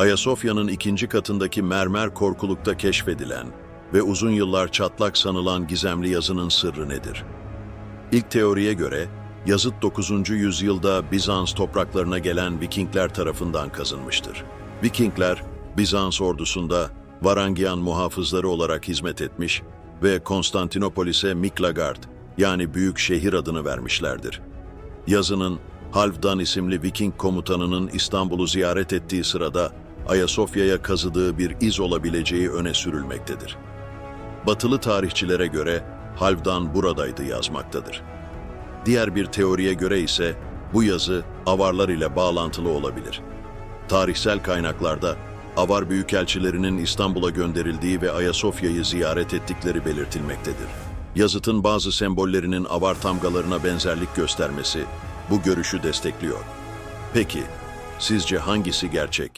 Ayasofya'nın ikinci katındaki mermer korkulukta keşfedilen ve uzun yıllar çatlak sanılan gizemli yazının sırrı nedir? İlk teoriye göre yazıt 9. yüzyılda Bizans topraklarına gelen Vikingler tarafından kazınmıştır. Vikingler, Bizans ordusunda Varangian muhafızları olarak hizmet etmiş ve Konstantinopolis'e Miklagard yani Büyük Şehir adını vermişlerdir. Yazının Halfdan isimli Viking komutanının İstanbul'u ziyaret ettiği sırada Ayasofya'ya kazıdığı bir iz olabileceği öne sürülmektedir. Batılı tarihçilere göre Halfdan buradaydı yazmaktadır. Diğer bir teoriye göre ise bu yazı avarlar ile bağlantılı olabilir. Tarihsel kaynaklarda avar büyükelçilerinin İstanbul'a gönderildiği ve Ayasofya'yı ziyaret ettikleri belirtilmektedir. Yazıtın bazı sembollerinin avar tamgalarına benzerlik göstermesi bu görüşü destekliyor. Peki, sizce hangisi gerçek?